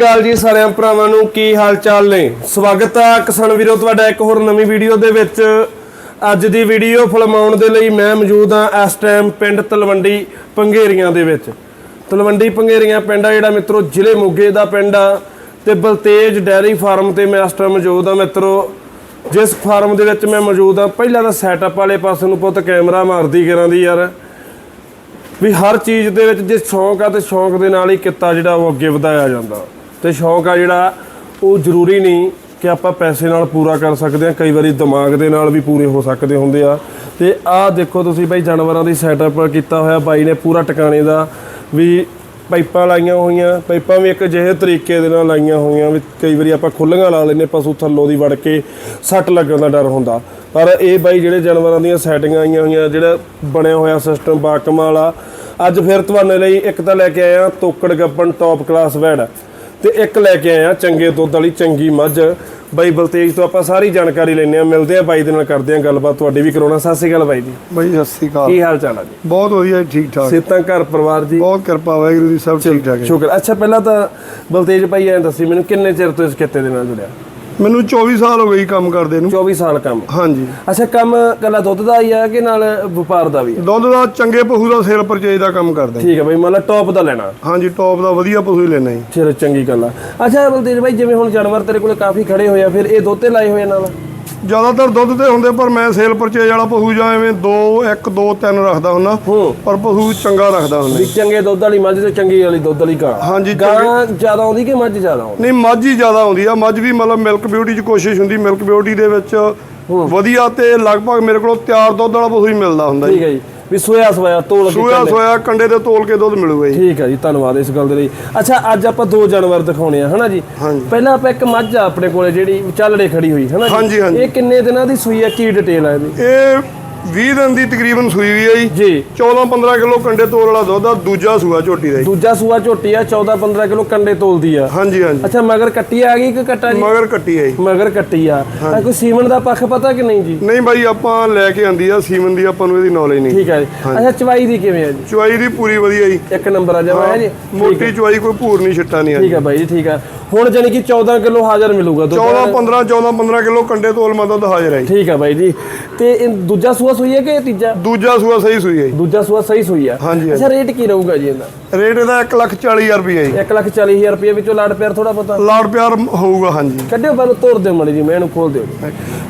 ਅਕਾਲ ਜੀ ਸਾਰਿਆਂ ਭਰਾਵਾਂ ਨੂੰ ਕੀ ਹਾਲ ਚਾਲ ਨੇ? ਸਵਾਗਤ ਆ ਕਿਸਾਨ ਵੀਰੋ, ਤੁਹਾਡਾ ਇੱਕ ਹੋਰ ਨਵੀਂ ਵੀਡੀਓ ਦੇ ਵਿੱਚ। ਅੱਜ ਦੀ ਵੀਡੀਓ ਫਲਮਾਉਣ ਦੇ ਲਈ ਮੈਂ ਮੌਜੂਦ ਹਾਂ ਇਸ ਟਾਈਮ ਪਿੰਡ ਤਲਵੰਡੀ ਪੰਗੇਰੀਆਂ ਦੇ ਵਿੱਚ। ਤਲਵੰਡੀ ਪੰਗੇਰੀਆਂ ਪਿੰਡ ਆ ਜਿਹੜਾ ਮਿੱਤਰੋ, ਜ਼ਿਲ੍ਹੇ ਮੋਗੇ ਦਾ ਪਿੰਡ ਆ ਤੇ ਬਲਤੇਜ ਡੈਰੀ ਫਾਰਮ ਤੇ ਮੈਂ ਇਸ ਟਾਈਮ ਮੌਜੂਦ ਹਾਂ ਮਿੱਤਰੋ। ਜਿਸ ਫਾਰਮ ਦੇ ਵਿੱਚ ਮੈਂ ਮੌਜੂਦ ਹਾਂ, ਪਹਿਲਾਂ ਤਾਂ ਸੈਟਅਪ ਵਾਲੇ ਪਾਸੇ ਨੂੰ ਪੁੱਤ ਕੈਮਰਾ ਮਾਰਦੀ ਕਰਾਂ ਦੀ ਯਾਰ। ਵੀ ਹਰ ਚੀਜ਼ ਦੇ ਵਿੱਚ ਜੇ ਸ਼ੌਂਕ ਆ ਤੇ ਸ਼ੌਂਕ ਦੇ ਨਾਲ ਹੀ ਕਿੱਤਾ ਜਿਹੜਾ ਉਹ ਅੱਗੇ ਵਧਾਇਆ ਜਾਂਦਾ। ਤੇ ਸ਼ੌਂਕ ਆ ਜਿਹੜਾ ਉਹ ਜ਼ਰੂਰੀ ਨਹੀਂ ਕਿ ਆਪਾਂ ਪੈਸੇ ਨਾਲ ਪੂਰਾ ਕਰ ਸਕਦੇ ਆ ਕਈ ਵਾਰੀ ਦਿਮਾਗ ਦੇ ਨਾਲ ਵੀ ਪੂਰੇ ਹੋ ਸਕਦੇ ਹੁੰਦੇ ਆ। ਤੇ ਆਹ ਦੇਖੋ ਤੁਸੀਂ ਬਾਈ ਜਾਨਵਰਾਂ ਦੀ ਸੈਟਅਪ ਕੀਤਾ ਹੋਇਆ। ਬਾਈ ਨੇ ਪੂਰਾ ਟਿਕਾਣੇ ਦਾ ਵੀ ਪਾਈਪਾਂ ਲਾਈਆਂ ਹੋਈਆਂ। ਪਾਈਪਾਂ ਵੀ ਇੱਕ ਜਿਹੇ ਤਰੀਕੇ ਦੇ ਨਾਲ ਲਾਈਆਂ ਹੋਈਆਂ ਵੀ ਕਈ ਵਾਰੀ ਆਪਾਂ ਖੁੱਲੀਆਂ ਲਾ ਲੈਨੇ ਪਸ਼ੂ ਥੱਲੋਂ ਦੀ ਵੜ ਕੇ ਸੱਟ ਲੱਗਣ ਦਾ ਡਰ ਹੁੰਦਾ। ਪਰ ਇਹ ਬਾਈ ਜਿਹੜੇ ਜਾਨਵਰਾਂ ਦੀਆਂ ਸੈਟਿੰਗਾਂ ਆਈਆਂ ਹੋਈਆਂ, ਜਿਹੜਾ ਬਣਿਆ ਹੋਇਆ ਸਿਸਟਮ ਬਾਕਮਾਲ ਆ। ਅੱਜ ਫਿਰ ਤੁਹਾਨੂੰ ਲਈ ਇੱਕ ਤਾਂ ਲੈ ਕੇ ਆਇਆ, ਤੋਕੜ ਗੱਪਣ ਟੌਪ ਕਲਾਸ ਵੈੜ ਤੇ ਇੱਕ ਲੈ ਕੇ ਆਇਆ ਚੰਗੇ ਦੁੱਧ ਵਾਲੀ ਚੰਗੀ ਮੱਝ। ਬਾਈ ਬਲਤੇਜ ਤੋਂ ਆਪਾਂ ਸਾਰੀ ਜਾਣਕਾਰੀ ਲੈਣੇ ਆ ਮਿਲਦੇ ਆ ਬਾਈ ਦੇ ਨਾਲ ਕਰਦੇ ਆ ਗੱਲਬਾਤ। ਤੁਹਾਡੀ ਵੀ ਕਰਾਉਣਾ। ਸਤਿ ਸ਼੍ਰੀ ਅਕਾਲ ਬਾਈ ਜੀ। ਬਈ ਸਤਿ ਸ੍ਰੀ ਅਕਾਲ। ਕੀ ਹਾਲ ਚਾਲ ਆ ਜੀ? ਬਹੁਤ ਵਧੀਆ ਠੀਕ ਠਾਕ। ਸਿਹਤਾਂ ਘਰ ਪਰਿਵਾਰ ਜੀ? ਬਹੁਤ ਕਿਰਪਾ ਵਾਹਿਗੁਰੂ ਦੀ ਸਭ ਠੀਕ ਠਾਕ ਹੈ ਸ਼ੁਕਰ। ਅੱਛਾ ਪਹਿਲਾਂ ਤਾਂ ਬਲਤੇਜ ਭਾਈ ਐਂ ਦੱਸੀ ਮੈਨੂੰ ਕਿੰਨੇ ਚਿਰ ਤੋਂ ਇਸ ਕਿੱਤੇ ਦੇ ਨਾਲ ਜੁੜਿਆ? ਮੈਨੂੰ 24 ਸਾਲ ਹੋ ਗਏ ਜੀ ਕੰਮ ਕਰਦੇ ਨੂੰ। 24 ਸਾਲ ਕੰਮ। ਹਾਂਜੀ। ਅੱਛਾ ਕੰਮ ਕੱਲਾ ਦੁੱਧ ਦਾ ਹੀ ਆ ਕਿ ਨਾਲ ਵਪਾਰ ਦਾ ਵੀ ਆ? ਦੁੱਧ ਦਾ ਚੰਗੇ ਪਸ਼ੂ ਦਾ ਸੇਲ ਪਰਚੇਜ ਦਾ ਕੰਮ ਕਰਦੇ ਠੀਕ ਹੈ ਬਾਈ ਮਤਲਬ ਟੌਪ ਦਾ ਲੈਣਾ। ਹਾਂਜੀ ਟੌਪ ਦਾ ਵਧੀਆ ਪਸ਼ੂ ਹੀ ਲੈਣਾ ਜੀ। ਚਲੋ ਚੰਗੀ ਗੱਲ ਆ। ਅੱਛਾ ਬਲਤੇਜ ਭਾਈ ਜਿਵੇਂ ਹੁਣ ਜਾਨਵਰ ਤੇਰੇ ਕੋਲੇ ਕਾਫੀ ਖੜੇ ਹੋਏ ਆ ਫਿਰ ਇਹ ਦੁੱਧ ਤੇ ਲਾਏ ਹੋਏ ਨਾਲ? ਜ਼ਿਆਦਾਤਰ ਦੁੱਧ ਤੇ ਹੁੰਦੇ ਪਰ ਮੈਂ ਸੇਲ ਪਰਚੇਜ ਵਾਲਾ ਪਸ਼ੂ ਜਾਂ ਐਵੇਂ 2 1 2 3 ਰੱਖਦਾ ਹੁੰਨਾ ਹੂੰ। ਪਰ ਪਸ਼ੂ ਚੰਗਾ ਰੱਖਦਾ ਹੁੰਦਾ। ਵੀ ਚੰਗੇ ਦੁੱਧ ਵਾਲੀ ਮੱਝ ਤੇ ਚੰਗੀ ਵਾਲੀ ਦੁੱਧ ਵਾਲੀ ਗਾਂ ਹਾਂਜੀ, ਗਾਂ ਜ਼ਿਆਦਾ ਆਉਂਦੀ ਕਿ ਮੱਝ ਜ਼ਿਆਦਾ ਆਉਂਦੀ? ਨਹੀਂ ਮੱਝ ਹੀ ਜ਼ਿਆਦਾ ਆਉਂਦੀ ਆ। ਮੱਝ ਵੀ ਮਤਲਬ ਮਿਲਕ ਬਿਊਟੀ 'ਚ ਕੋਸ਼ਿਸ਼ ਹੁੰਦੀ ਮਿਲਕ ਬਿਊਟੀ ਦੇ ਵਿੱਚ ਵਧੀਆ ਤੇ ਲਗਭਗ ਮੇਰੇ ਕੋਲ ਤਿਆਰ ਦੁੱਧ ਵਾਲਾ ਪਸ਼ੂ ਹੀ ਮਿਲਦਾ ਹੁੰਦਾ ਜੀ। ਠੀਕ ਹੈ ਜੀ। ਵੀ ਸੋਇਆ ਸੋਇਆ ਤੋਲ ਕੇ ਸੋਇਆ ਕਹਿੰਦੇ। ਸੋਇਆ ਕੰਡੇ ਤੇ ਤੋਲ ਕੇ ਦੁੱਧ ਮਿਲੂਗਾ ਜੀ ਠੀਕ ਹੈ ਜੀ ਧੰਨਵਾਦ ਇਸ ਗੱਲ ਦੇ ਲਈ ਅੱਛਾ ਅੱਜ ਆਪਾਂ ਦੋ ਜਾਨਵਰ ਦਿਖਾਉਣੇ ਆ ਹਨਾ ਜੀ ਹਾਂਜੀ। ਪਹਿਲਾਂ ਆਪਾਂ ਇੱਕ ਮੱਝ ਆ ਆਪਣੇ ਕੋਲੇ ਜਿਹੜੀ ਚੱਲੜੇ ਖੜੀ ਹੋਈ ਹਨਾ ਜੀ? ਹਾਂਜੀ, ਹਾਂਜੀ। ਇਹ ਕਿੰਨੇ ਦਿਨਾਂ ਦੀ ਸੂਈ ਆ ਕੀ ਡਿਟੇਲ ਆ ਇਹਦੀ ਇਹ 20 ਦਿਨ ਦੀ ਤਕਰੀਬਨ ਸੂਈ ਵੀ ਹੈ ਜੀ। ਜੀ। 14 15 ਕਿਲੋ ਕੰਡੇ ਤੋਲ ਵਾਲਾ ਦੁੱਧ ਆ ਦੂਜਾ ਸੂਆ ਝੋਟੀ ਦਾ ਦੂਜਾ ਸੂਆ ਝੋਟੀ ਆ 14 15 ਕਿਲੋ ਕੰਡੇ ਤੋਲਦੀ ਆ। ਹਾਂਜੀ ਹਾਂਜੀ। ਅੱਛਾ ਮਗਰ ਕੱਟੀ ਆ ਗਈ ਕਿ ਕੱਟਾ ਜੀ? ਮਗਰ ਕੱਟੀ ਜੀ। ਮਗਰ ਕੱਟੀ ਆ। ਆ ਕੋਈ ਸੀਮਨ ਦਾ ਪੱਖ ਪਤਾ ਕਿ ਨਹੀਂ ਜੀ? ਨਹੀਂ ਬਾਈ ਆਪਾਂ ਲੈ ਕੇ ਆਂਦੀ ਆ ਸੀਮਨ ਦੀ ਆਪਾਂ ਨੂੰ ਇਹਦੀ ਨੌਲੇਜ ਨਹੀਂ। ਠੀਕ ਹੈ ਜੀ। ਅੱਛਾ ਚਵਾਈ ਦੀ ਕਿਵੇਂ ਆ ਜੀ? ਚੁਆਈ ਦੀ ਪੂਰੀ ਵਧੀਆ ਜੀ। ਇੱਕ ਨੰਬਰ ਆ ਜਾਵਾ ਹੈ ਜੀ? ਮੋਟੀ ਚੁਆਈ ਕੋਈ ਭੂਰ ਨਹੀਂ ਛਿੱਟਾ ਨਹੀਂ ਆ ਠੀਕ ਹੈ ਬਾਈ ਜੀ ਠੀਕ ਆ। ਹੁਣ ਜਾਨੀ ਕਿ 14 ਕਿਲੋ ਹਾਜ਼ਰ ਮਿਲੂਗਾ ਦੁੱਧ 14 15 14 15 ਕਿਲੋ ਕੰਡੇ ਤੋਲ ਮਾ ਦੁੱਧ ਹਾਜ਼ਰ ਹੈ ਠੀਕ ਆ ਬਾਈ ਜੀ। ਤੇ ਦੂਜਾ ਸੂਆ ਸੂਈ ਹੈ ਕਿ ਇਹ ਤੀਜਾ? ਦੂਜਾ ਸੂਆ ਸਹੀ ਸੂਈ ਹੈ ਜੀ। ਦੂਜਾ ਸੂਆ ਸਹੀ ਸੂਈ ਆ। ਹਾਂਜੀ, ਅੱਛਾ ਰੇਟ ਕੀ ਰਹੂਗਾ ਜੀ ਇਹਦਾ? ਰੇਟ ਇਹਦਾ 1 ਲੱਖ 40 ਹਜ਼ਾਰ ਰੁਪਏ ਜੀ। 1 ਲੱਖ 40 ਹਜ਼ਾਰ ਰੁਪਏ ਵਿੱਚੋਂ ਲਾੜ ਪਿਆਰ ਥੋੜਾ ਪਤਾ ਲਾੜ ਪਿਆਰ ਹੋਊਗਾ ਹਾਂਜੀ। ਕੱਢਿਓ ਪਰ ਤੋੜ ਦਿਓ ਮੜੀ ਜੀ ਮੈਂ ਇਹਨੂੰ ਖੋਲ ਦਿਓ।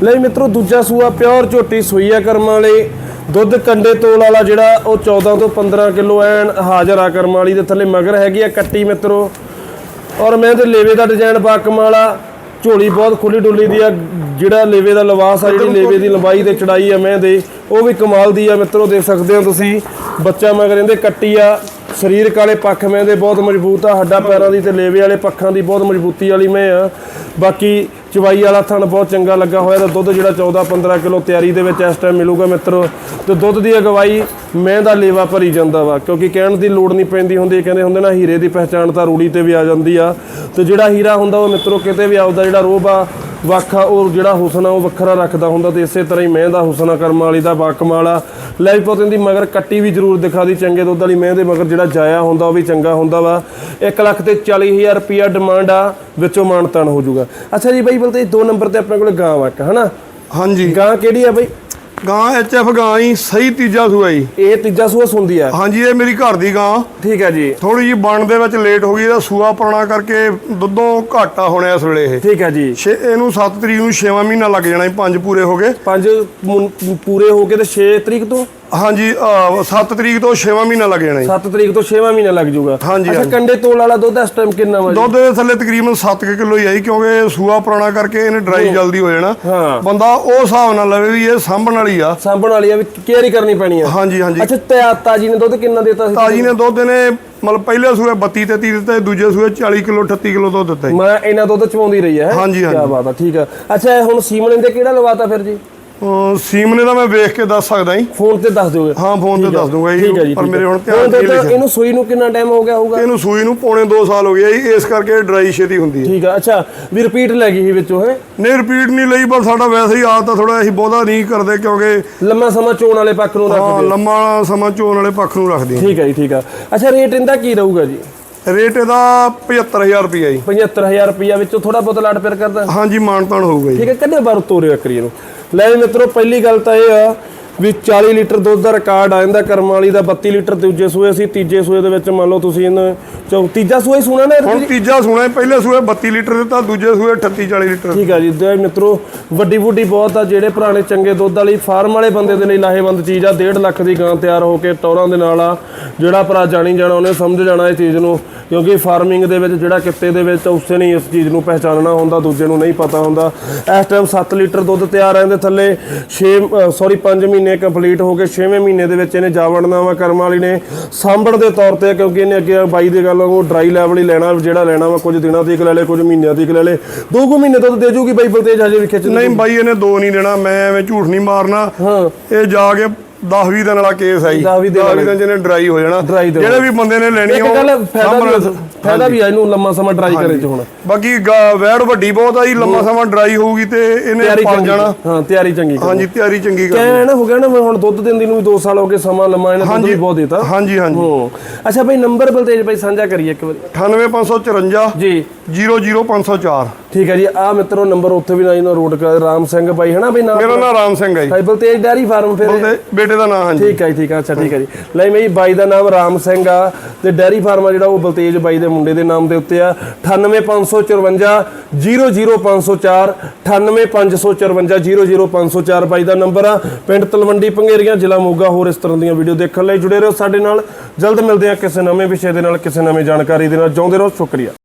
ਲਈ ਮਿੱਤਰੋ ਦੂਜਾ ਸੂਆ ਪਿਓਰ ਝੋਟੀ ਸੂਈ ਆ ਕਰਮਾਂ ਵਾਲੇ। ਦੁੱਧ ਕੰਡੇ ਤੋਲ ਵਾਲਾ ਜਿਹੜਾ ਉਹ 14 ਤੋਂ 15 ਕਿਲੋ ਐਨ ਹਾਜ਼ਰ ਆ ਕਰਮਾਂ ਵਾਲੀ ਦੇ ਥੱਲੇ ਮਗਰ ਹੈਗੀ ਆ ਕੱਟੀ ਮਿੱਤਰੋ। ਔਰ ਮੈਂ ਤੇ ਲੇਵੇ ਦਾ ਡਿਜ਼ਾਈਨ ਬਾਕਮ ਵਾਲਾ ਝੋਲੀ ਬਹੁਤ ਖੁੱਲੀ ਡੁੱਲੀ ਦੀ ਆ ਜਿਹੜਾ ਲੇਵੇ ਦਾ ਲਿਬਾਸ ਆ ਜਿਹੜੀ ਲੇਵੇ ਦੀ ਲੰਬਾਈ ਤੇ ਚੜਾਈ ਆ ਮੈਂ ਦੇ ਉਹ ਵੀ ਕਮਾਲ ਦੀ ਆ ਮਿੱਤਰੋ ਦੇਖ ਸਕਦੇ ਹੋ ਤੁਸੀਂ। ਬੱਚਾ ਮਗਰ ਇਹਦੇ ਕੱਟੀ ਆ ਸਰੀਰਕ ਵਾਲੇ ਪੱਖ ਮੈਂ ਦੇ ਬਹੁਤ ਮਜ਼ਬੂਤ ਆ ਹੱਡਾਂ ਪੈਰਾਂ ਦੀ ਤੇ ਲੇਵੇ ਵਾਲੇ ਪੱਖਾਂ ਦੀ ਬਹੁਤ ਮਜ਼ਬੂਤੀ ਵਾਲੀ ਮੈਂ ਆ। ਬਾਕੀ ਚਵਾਈ ਵਾਲਾ ਥਣ ਬਹੁਤ ਚੰਗਾ ਲੱਗਾ ਹੋਇਆ ਤਾਂ ਦੁੱਧ ਜਿਹੜਾ 14 15 ਕਿਲੋ ਤਿਆਰੀ ਦੇ ਵਿੱਚ ਇਸ ਟਾਈਮ ਮਿਲੂਗਾ ਮਿੱਤਰੋ। ਤੇ ਦੁੱਧ ਦੀ ਅਗਵਾਈ ਮੈਂ ਦਾ ਲੇਵਾ ਭਰੀ ਜਾਂਦਾ ਵਾ ਕਿਉਂਕਿ ਕਹਿਣ ਦੀ ਲੋੜ ਨਹੀਂ ਪੈਂਦੀ ਹੁੰਦੀ ਕਹਿੰਦੇ ਹੁੰਦੇ ਨਾ ਹੀਰੇ ਦੀ ਪਹਿਚਾਣ ਤਾਂ ਰੂੜੀ ਤੇ ਵੀ ਆ ਜਾਂਦੀ ਆ। ਤੇ ਜਿਹੜਾ ਹੀਰਾ ਹੁੰਦਾ ਉਹ ਮਿੱਤਰੋ ਕਿਤੇ ਵੀ ਆਪਦਾ ਜਿਹੜਾ ਰੋਬ ਆ ਵੱਖਾ ਉਹ ਜਿਹੜਾ ਹੁਸਨ ਆ ਉਹ ਵੱਖਰਾ ਰੱਖਦਾ ਹੁੰਦਾ ਤੇ ਇਸੇ ਤਰ੍ਹਾਂ ਹੀ ਮੈਂ ਦਾ ਹੁਸਨ ਆ ਕਰਮ ਵਾਲੀ ਦਾ ਬਾਕਮਾਲ ਆ ਲੈ ਪੁੱਤ ਦੀ ਮਗਰ ਕੱਟੀ ਵੀ ਜ਼ਰੂਰ ਦਿਖਾ ਦੀ ਚੰਗੇ ਦੁੱਧ ਵਾਲੀ ਮੈਂ ਦੇ ਮਗਰ ਜਿਹੜਾ ਜਾਇਆ ਹੁੰਦਾ ਉਹ ਵੀ ਚੰਗਾ ਹੁੰਦਾ ਵਾ। 1 ਲੱਖ ਤੇ 40000 ਰੁਪਿਆ ਡਿਮਾਂਡ ਆ ਵਿੱਚੋਂ ਮਾਨਤਾਨ ਹੋ ਜਾਊਗਾ। ਅੱਛਾ ਜੀ ਬਾਈ ਬਲਤੇ ਦੋ ਨੰਬਰ ਤੇ ਆਪਣੇ ਕੋਲ ਗਾਂ ਵਾ ਇੱਕ ਹਨਾ? ਹਾਂਜੀ। ਗਾਂ ਕਿਹੜੀ ਆ ਬਾਈ? ਗਾਂ ਐਚਐਫ ਗਾਂ ਹੀ ਸਹੀ ਤੀਜਾ ਸੂਆ ਜੀ ਇਹ ਤੀਜਾ ਸੂਆ ਸੁੰਦੀ ਆ? ਹਾਂਜੀ ਇਹ ਮੇਰੀ ਘਰ ਦੀ ਗਾਂ। ਠੀਕ ਹੈ ਜੀ। ਥੋੜੀ ਜੀ ਬਣ ਦੇ ਵਿੱਚ ਲੇਟ ਹੋ ਗਈ ਇਹਦਾ ਸੂਆ ਪੁਰਾਣਾ ਕਰਕੇ ਦੁੱਧੋਂ ਘਾਟਾ ਹੋਣਾ ਇਸ ਵੇਲੇ ਇਹ। ਠੀਕ ਹੈ ਜੀ। ਛੇ ਇਹਨੂੰ 7 ਤਰੀਕ ਨੂੰ 6ਵਾਂ ਮਹੀਨਾ ਲੱਗ ਜਾਣਾ ਜੀ ਪੰਜ ਪੂਰੇ ਹੋ ਗਏ। ਪੰਜ ਮੁੰ- ਪੂਰੇ ਹੋ ਕੇ ਤੇ 6 ਤਰੀਕ ਤੋਂ? ਹਾਂਜੀ 7 ਤਰੀਕ ਤੋਂ 6ਵਾਂ ਮਹੀਨਾ ਲੱਗ ਜਾਣਾ ਜੀ। 7 ਤਰੀਕ ਤੋਂ 6ਵਾਂ ਮਹੀਨਾ ਲੱਗ ਜਾਊਗਾ। ਹਾਂਜੀ, ਅੱਛਾ। ਕੰਡੇ ਤੋਲ ਵਾਲਾ ਦੁੱਧ ਇਸ ਟਾਈਮ ਕਿੰਨਾ ਵਾ ਦੁੱਧ ਦੇ ਥੱਲੇ ਤਕਰੀਬਨ 7 ਕਿਲੋ ਹੀ ਆਈ ਕਿਉਂਕਿ ਸੂਆ ਪੁਰਾਣਾ ਕਰਕੇ ਇਹਨੇ ਡਰਾਈ ਜਲਦੀ ਹੋ ਜਾਣਾ। ਹਾਂ। ਬੰਦਾ ਉਹ ਹਿਸਾਬ ਨਾਲ ਲਵੇ ਵੀ ਇਹ ਸਾਂਭਣ ਵਾਲੀ ਆ। ਸਾਂਭਣ ਵਾਲੀ ਆ ਵੀ ਕੇਅਰ ਹੀ ਕਰਨੀ ਪੈਣੀ ਆ। ਹਾਂਜੀ ਹਾਂਜੀ। ਅੱਛਾ ਤੇ ਤਾਜੀ ਨੇ ਦੁੱਧ ਕਿੰਨਾ ਦਿੱਤਾ ਸੀ? ਤਾਜੀ ਨੇ ਦੁੱਧ ਨੇ ਮਤਲਬ ਪਹਿਲੇ ਸੂਏ 32 ਤੇ 30 ਦਿੱਤਾ ਦੂਜੇ ਸੂਏ 40 ਕਿਲੋ 38 ਕਿਲੋ ਦੁੱਧ ਦਿੱਤਾ ਮੈਂ ਇਹਨਾਂ ਦੁੱਧ ਚਵਾਉਂਦੀ ਰਹੀ ਹੈ ਹਾਂਜੀ, ਹਾਂਜੀ। ਕੀ ਬਾਤ ਆ ਠੀਕ ਆ। ਅੱਛਾ ਹੁਣ ਸੀਮਨ ਦੇ ਕਿਹੜਾ ਲਵਾਤਾ ਫਿਰ ਜੀ? ਸੀਮਨੇ ਦਾ ਮੈਂ ਵੇਖ ਕੇ ਦੱਸ ਸਕਦਾ ਜੀ। ਫੋਨ ਤੇ ਦੱਸ ਦਿਓਗੇ? ਹਾਂ ਫੋਨ ਤੇ ਦੱਸ ਦੂੰਗਾ ਹੈ ਜੀ ਪਰ ਮੇਰੇ। ਹੁਣ ਧਿਆਨ ਨਹੀਂ ਲਿਖਿਆ ਇਹਨੂੰ ਸੂਈ ਨੂੰ ਕਿੰਨਾ ਟਾਈਮ ਹੋ ਗਿਆ ਹੋਊਗਾ? ਇਹਨੂੰ ਸੂਈ ਨੂੰ ਪੌਣੇ 2 ਸਾਲ ਹੋ ਗਏ ਜੀ। ਇਸ ਕਰਕੇ ਡਰਾਈ ਛੇਤੀ ਹੁੰਦੀ ਹੈ। ਠੀਕ ਆ ਅੱਛਾ ਵੀ ਰਿਪੀਟ ਲੈ ਗਈ ਸੀ ਵਿੱਚੋਂ ਹੈ? ਨਹੀਂ ਰਿਪੀਟ ਨਹੀਂ ਲਈ ਪਰ ਸਾਡਾ ਵੈਸੇ ਹੀ ਆਦਤ ਥੋੜਾ ਅਸੀਂ ਬਹੁਤਾ ਨਹੀਂ ਕਰਦੇ ਕਿਉਂਕਿ ਲੰਮਾ ਸਮਾਂ ਚੋਣ ਵਾਲੇ ਪੱਖ ਨੂੰ ਹਾਂ ਰੱਖਦੇ ਲੰਮਾ ਸਮਾਂ ਚੋਣ ਵਾਲੇ ਪੱਖ ਨੂੰ ਰੱਖਦੇ ਹਾਂ। ਠੀਕ ਹੈ ਜੀ ਠੀਕ ਆ। ਅੱਛਾ ਰੇਟ ਇਹਦਾ ਕੀ ਰਹੂਗਾ ਜੀ? ਰੇਟ ਇਹਦਾ 75000 ਰੁਪਏ ਜੀ। 75000 ਰੁਪਇਆ ਵਿੱਚੋਂ ਥੋੜਾ ਬਹੁਤ ਲਾਟ ਪਿਰ ਕਰਦਾ। ਹਾਂਜੀ ਮਾਨਤਾਨ ਹੋਊਗਾ ਜੀ। ਠੀਕ ਹੈ ਕਿੰਨੇ ਵਾਰ ਤੋਰਿਓ ਇੱਕ ਨੂੰ ਲੈ ਮਿੱਤਰੋ ਪਹਿਲੀ ਗੱਲ ਤਾਂ ਇਹ ਆ ਵੀ 40 ਲੀਟਰ ਦੁੱਧ ਦਾ ਰਿਕਾਰਡ ਆ ਜਾਂਦਾ ਕਰਮ ਵਾਲੀ ਦਾ 32 ਲੀਟਰ ਦੂਜੇ ਸੂਏ ਸੀ ਤੀਜੇ ਸੂਏ ਦੇ ਵਿੱਚ ਮੰਨ ਲਓ ਤੁਸੀਂ ਇਹਨਾਂ ਚੌ ਤੀਜਾ ਹੀ ਸੁਣਾ ਨਾ ਹੁਣ ਤੀਜਾ ਸੂਣਾ ਪਹਿਲੇ ਸੂਏ 32 ਲੀਟਰ ਦਿੱਤਾ ਦੂਜੇ ਸੂਏ 38 40 ਲੀਟਰ ਠੀਕ ਆ ਜੀ ਦੇ ਮਿੱਤਰੋ ਵੱਡੀ ਬੁੱਢੀ ਬਹੁਤ ਆ ਜਿਹੜੇ ਪੁਰਾਣੇ ਚੰਗੇ ਦੁੱਧ ਵਾਲੀ ਫਾਰਮ ਵਾਲੇ ਬੰਦੇ ਦੇ ਲਈ ਲਾਹੇਵੰਦ ਚੀਜ਼ ਆ 1.5 ਲੱਖ ਦੀ ਗਾਂ ਤਿਆਰ ਹੋ ਕੇ ਟੌਰਾਂ ਦੇ ਨਾਲ ਆ ਜਿਹੜਾ ਭਰਾ ਜਾਣੀ ਜਾਣਾ ਉਹਨੇ ਸਮਝ ਜਾਣਾ ਇਹ ਚੀਜ਼ ਨੂੰ ਕਿਉਂਕਿ ਫਾਰਮਿੰਗ ਦੇ ਵਿੱਚ ਜਿਹੜਾ ਕਿੱਤੇ ਦੇ ਵਿੱਚ ਉਸੇ ਨੇ ਇਸ ਚੀਜ਼ ਨੂੰ ਪਹਿਚਾਨਣਾ ਹੁੰਦਾ ਦੂਜੇ ਨੂੰ ਨਹੀਂ ਪਤਾ ਹੁੰਦਾ। ਇਸ ਟਾਈਮ 7 ਲੀਟਰ ਦੁੱਧ ਤਿਆਰ ਆ ਇਹਦੇ ਥੱਲੇ 6 ਸੌਰੀ 5 ਮਹੀਨੇ ਕੰਪਲੀਟ ਹੋ ਕੇ 6ਵੇਂ ਮਹੀਨੇ ਦੇ ਵਿੱਚ ਇਹਨੇ ਜਾ ਵੜਨਾ ਵਾ ਕਰਮ ਵਾਲੀ ਨੇ ਸਾਂਭਣ ਦੇ ਤੌਰ ਤੇ ਕਿਉਂਕਿ ਇਹਨੇ ਅੱਗੇ ਬਾਈ ਦੇ ਗੱਲ ਉਹ ਡਰਾਈ ਲੈਵਲ ਹੀ ਲੈਣਾ ਜਿਹੜਾ ਲੈਣਾ ਵਾ ਕੁਝ ਦਿਨਾਂ ਤੀਕ ਲੈ ਲੇ ਕੁਝ ਮਹੀਨਿਆਂ ਤੀਕ ਲੈ ਲੇ। ਦੋ ਕੁ ਮਹੀਨੇ ਦੁੱਧ ਦੇ ਜੂਗੀ ਬਾਈ ਬਲਤੇਜ ਹਜੇ ਵੀ ਖਿੱਚ ਨਹੀਂ ਬਾਈ ਇਹਨੇ ਦੋ ਨਹੀਂ ਦੇਣਾ ਮੈਂ ਐਵੇਂ ਝੂਠ ਨਹੀਂ ਮਾਰਨਾ। ਹਾਂ। ਇਹ ਜਾ ਕੇ 10 20 ਦਿਨ ਵਾਲਾ ਕੇਸ ਹੈ ਜੀ। 10 20 ਦਿਨ 10 ਦਿਨ ਜਿਹਨੇ ਡਰਾਈ ਹੋ ਜਾਣਾ। ਜਿਹੜੇ ਵੀ ਬੰਦੇ ਨੇ ਲੈਣੀ ਉਹ ਗੱਲ ਫਾਇਦਾ ਵੀ ਆ- ਫਾਇਦਾ ਵੀ ਆ ਇਹਨੂੰ ਲੰਮਾ ਸਮਾਂ ਟਰਾਈ ਕਰੇ ਚ ਹੁਣ। ਬਾਕੀ ਵੈੜ ਵੱਡੀ ਬਹੁਤ ਆ ਜੀ ਲੰਮਾ ਸਮਾਂ ਡਰਾਈ ਹੋਊਗੀ ਤੇ ਇਹਨੇ ਚੰਗੀ ਜਾਣਾ। ਹਾਂ ਤਿਆਰੀ ਚੰਗੀ ਕਰ। ਹਾਂਜੀ ਤਿਆਰੀ ਚੰਗੀ ਕਰ ਕਹਿਣ ਹੋ ਗਿਆ ਨਾ ਹੁਣ ਦੁੱਧ ਦਿੰਦੀ ਨੂੰ ਵੀ 2 ਸਾਲ ਹੋ ਗਏ ਸਮਾਂ ਲੰਮਾ ਇਹਨੇ ਦੁੱਧ ਵੀ ਬਹੁਤ ਦਿੱਤਾ। ਹਾਂਜੀ ਹਾਂਜੀ। ਹੂੰ। ਅੱਛਾ ਬਈ ਨੰਬਰ ਬਲਤੇਜ ਬਾਈ ਸਾਂਝਾ ਕਰੀਏ ਇੱਕ ਵਾਰੀ। 98554 ਜੀ। 00504 ਠੀਕ ਹੈ ਜੀ। ਆ ਮਿੱਤਰੋ ਨੰਬਰ ਉੱਥੇ ਵੀ ਨਾ ਇਹਨਾਂ ਰੋਡ ਕਰ ਰਾਮ ਸਿੰਘ ਬਾਈ ਹਨਾ ਬਈ ਨਾਮ ਮੇਰਾ ਨਾਮ ਰਾਮ ਸਿੰਘ ਹੈ ਜੀ। ਭਾਈ ਬਲਤੇਜ ਡੈਰੀ ਫਾਰਮ ਫਿਰ ਬੇਟੇ ਦਾ ਨਾਮ ਹਾਂਜੀ। ਠੀਕ ਹੈ ਜੀ, ਠੀਕ ਹੈ ਅੱਛਾ ਠੀਕ ਹੈ ਜੀ। ਲੈ ਮੇਰੀ ਬਾਈ ਦਾ ਨਾਮ ਰਾਮ ਸਿੰਘ ਆ ਤੇ ਡੈਰੀ ਫਾਰਮ ਆ ਜਿਹੜਾ ਉਹ ਬਲਤੇਜ ਬਾਈ ਦੇ ਮੁੰਡੇ ਦੇ ਨਾਮ ਦੇ ਉੱਤੇ ਆ। 98554 00504 98554 00504 ਬਾਈ ਦਾ ਨੰਬਰ ਆ। ਪਿੰਡ ਤਲਵੰਡੀ ਪੰਗੇਰੀਆਂ ਜ਼ਿਲ੍ਹਾ ਮੋਗਾ ਹੋਰ ਇਸ ਤਰ੍ਹਾਂ ਦੀਆਂ ਵੀਡੀਓ ਦੇਖਣ ਲਈ ਜੁੜੇ ਰਹੋ ਸਾਡੇ ਨਾਲ। ਜਲਦ ਮਿਲਦੇ ਆ ਕਿਸੇ ਨਵੇਂ ਵਿਸ਼ੇ ਦੇ ਨਾਲ ਕਿਸੇ ਨਵੇਂ ਜਾਣਕਾਰੀ ਦੇ ਨਾਲ। ਜਿਉਂਦੇ ਰਹੋ ਸ਼ੁਕਰੀਆ।